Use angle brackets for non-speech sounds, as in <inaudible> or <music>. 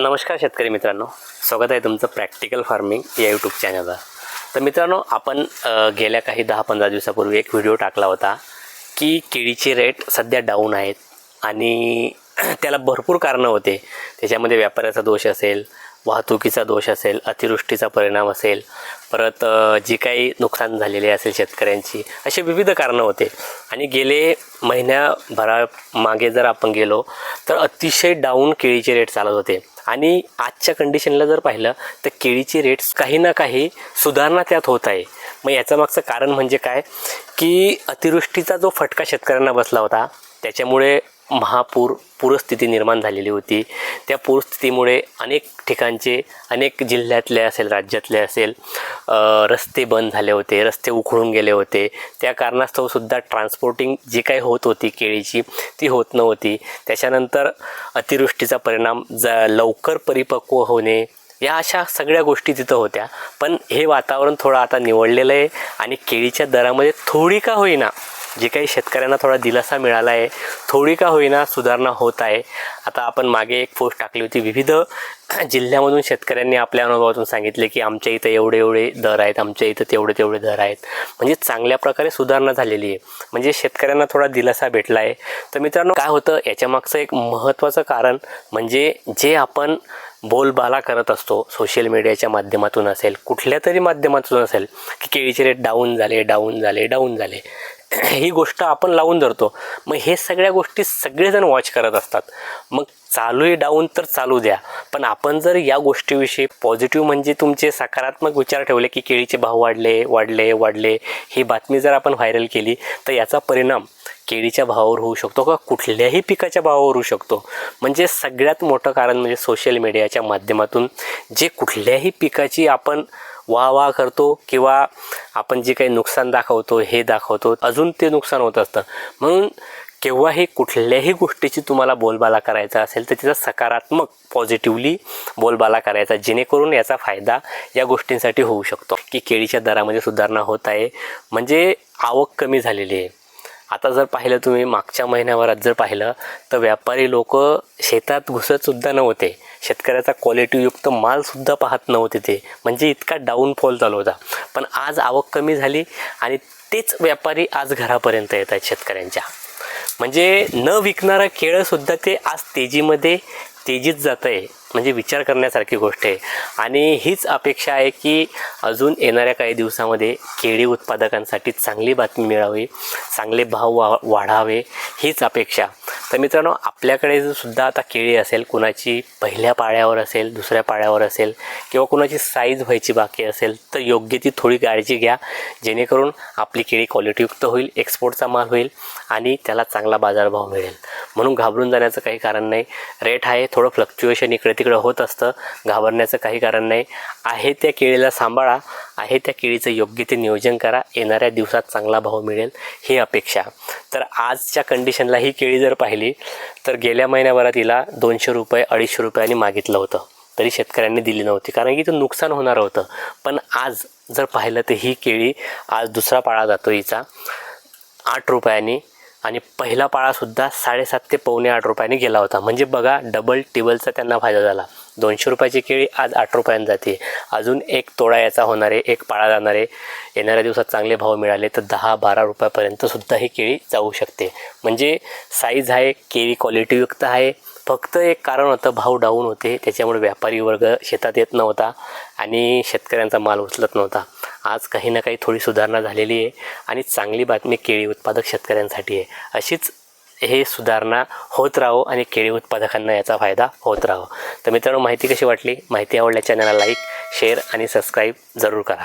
नमस्कार शेतकरी मित्रांनो. स्वागत आहे तुमचं प्रॅक्टिकल फार्मिंग या यूट्यूब चॅनलला तर मित्रांनो आपण गेल्या काही दहा पंधरा दिवसापूर्वी एक व्हिडिओ टाकला होता की केळीचे रेट सध्या डाऊन आहेत आणि <clears throat> त्याला भरपूर कारणं होते. त्याच्यामध्ये व्यापाऱ्याचा दोष असेल वाहतुकीचा दोष असेल अतिवृष्टीचा परिणाम असेल परत जी काही नुकसान झालेले असेल शेतकऱ्यांची असे विविध कारणं होते. आणि गेले महिन्याभरा मागे जर आपण गेलो तर अतिशय डाऊन केळीचे रेट चालत होते. आणि आजच्या कंडिशनला जर पाहिलं तर केळीचे रेट्स काही ना काही सुधारणा त्यात होत आहे. मग याचं मागचं कारण म्हणजे काय? की अतिवृष्टीचा जो फटका शेतकऱ्यांना बसला होता त्याच्यामुळे महापूर पूरस्थिती निर्माण झालेली होती. त्या पूरस्थितीमुळे अनेक ठिकाणचे अनेक जिल्ह्यातले असेल राज्यातले असेल रस्ते बंद झाले होते रस्ते उखडून गेले होते. त्या कारणास्तवसुद्धा ट्रान्सपोर्टिंग जी काही होत होती केळीची ती होत नव्हती. त्याच्यानंतर अतिवृष्टीचा परिणाम ज लवकर परिपक्व होणे या अशा सगळ्या गोष्टी तिथं होत्या. पण हे वातावरण थोडं आता निवडलेलं आहे आणि केळीच्या दरामध्ये थोडी का होईना जे काही शेतकऱ्यांना थोडा दिलासा मिळाला आहे थोडी का होईना सुधारणा होत आहे. आता आपण मागे एक पोस्ट टाकली होती. विविध जिल्ह्यामधून शेतकऱ्यांनी आपल्या अनुभवातून सांगितले की आमच्या इथं एवढे एवढे दर आहेत आमच्या इथं तेवढे तेवढे दर आहेत. म्हणजे चांगल्या प्रकारे सुधारणा झालेली आहे. म्हणजे शेतकऱ्यांना थोडा दिलासा भेटला आहे. तर मित्रांनो काय होतं? याच्यामागचं एक महत्त्वाचं कारण म्हणजे जे आपण बोलबाला करत असतो सोशल मीडियाच्या माध्यमातून असेल कुठल्या तरी माध्यमातून असेल की केळीचे रेट डाऊन झाले डाऊन झाले डाऊन झाले. ही गोष्ट आपण लावून धरतो. मग हे सगळ्या गोष्टी सगळेजण वॉच करत असतात. मग चालू आहे डाऊन तर चालू द्या. पण आपण जर या गोष्टीविषयी पॉझिटिव्ह म्हणजे तुमचे सकारात्मक विचार ठेवले की केळीचे भाव वाढले वाढले वाढले ही बातमी जर आपण व्हायरल केली तर याचा परिणाम केळीच्या भावावर होऊ शकतो का? कुठल्याही पिकाच्या भावावर होऊ शकतो. म्हणजे सगळ्यात मोठं कारण म्हणजे सोशल मीडियाच्या माध्यमातून जे कुठल्याही पिकाची आपण वाह वाह करतो किंवा आपण जे काही नुकसान दाखवतो हे दाखवतो अजून ते नुकसान होत असतं. म्हणून केव्हाही कुठल्याही गोष्टीची तुम्हाला बोलबाला करायचा असेल तर तिचा सकारात्मक पॉझिटिव्हली बोलबाला करायचा जेणेकरून याचा फायदा या गोष्टींसाठी होऊ शकतो. की केळीच्या दरामध्ये सुधारणा होत आहे. म्हणजे आवक कमी झालेली आहे. आता जर पाहिलं तुम्ही मागच्या महिन्याभरात जर पाहिलं तर व्यापारी लोक शेतात घुसतसुद्धा नव्हते. शेतकऱ्याचा क्वालिटीयुक्त मालसुद्धा पाहत नव्हते ते. म्हणजे इतका डाऊनफॉल चालू होता. पण आज आवक कमी झाली आणि तेच व्यापारी आज घरापर्यंत येत आहेत शेतकऱ्यांच्या. म्हणजे न विकणारा केळंसुद्धा ते आज तेजीमध्ये तेजीत जात आहे म्हणजे विचार करण्यासारखी गोष्ट आहे. आणि हीच अपेक्षा आहे की अजून येणाऱ्या काही दिवसामध्ये केळी उत्पादकांसाठी चांगली बातमी मिळावी चांगले भाव वा वाढावे हीच अपेक्षा. तर मित्रांनो आपल्याकडे जर सुद्धा आता केळी असेल कुणाची पहिल्या पाळ्यावर असेल दुसऱ्या पाळ्यावर असेल किंवा कुणाची साईज व्हायची बाकी असेल तर योग्य ती थोडी काळजी घ्या. जेणेकरून आपली केळी क्वालिटीयुक्त होईल एक्सपोर्टचा माल होईल आणि त्याला चांगला बाजारभाव मिळेल. म्हणून घाबरून जाण्याचं काही कारण नाही. रेट आहे थोडं फ्लक्च्युएशन इकडे तिकडं होत असतं. घाबरण्याचं काही कारण नाही. आहे त्या केळीला सांभाळा. आहे त्या केळीचं योग्य ते नियोजन करा. येणाऱ्या दिवसात चांगला भाव मिळेल ही अपेक्षा. तर आजच्या कंडिशनला ही केळी जर पाहिली तर गेल्या महिन्याभरात हिला दोनशे रुपये अडीचशे रुपयांनी मागितलं होतं. तरी शेतकऱ्यांनी दिली नव्हती. कारण की इथं नुकसान होणार होतं. पण आज जर पाहिलं तर ही केळी आज दुसरा पाळा जातो हिचा. आठ रुपयांनी आणि पहिला पाळासुद्धा साडेसात ते पावणे आठ रुपयाने गेला होता. म्हणजे बघा डबल टिबलचा त्यांना फायदा झाला. दोनशे रुपयाची केळी आज आठ रुपयाने जाते. अजून एक तोडा याचा होणारे एक पाळा जाणारे येणाऱ्या दिवसात चांगले भाव मिळाले तर दहा बारा रुपयापर्यंत सुद्धा ही केळी जाऊ शकते. म्हणजे साईज आहे केळी क्वालिटीयुक्त आहे. फक्त एक कारण होतं भाव डाऊन होते. त्याच्यामुळे व्यापारी वर्ग शेतात येत नव्हता आणि शेतकऱ्यांचा माल उचलत नव्हता. आज काही ना काही थोडी सुधारणा झालेली आहे आणि चांगली बातमी केळी उत्पादक शेतकऱ्यांसाठी आहे. अशीच हे सुधारणा होत राहो आणि केळी उत्पादकांना याचा फायदा होत राहो. तर मित्रांनो माहिती कशी वाटली? माहिती आवडल्या चॅनलला लाईक शेअर आणि सबस्क्राईब जरूर करा.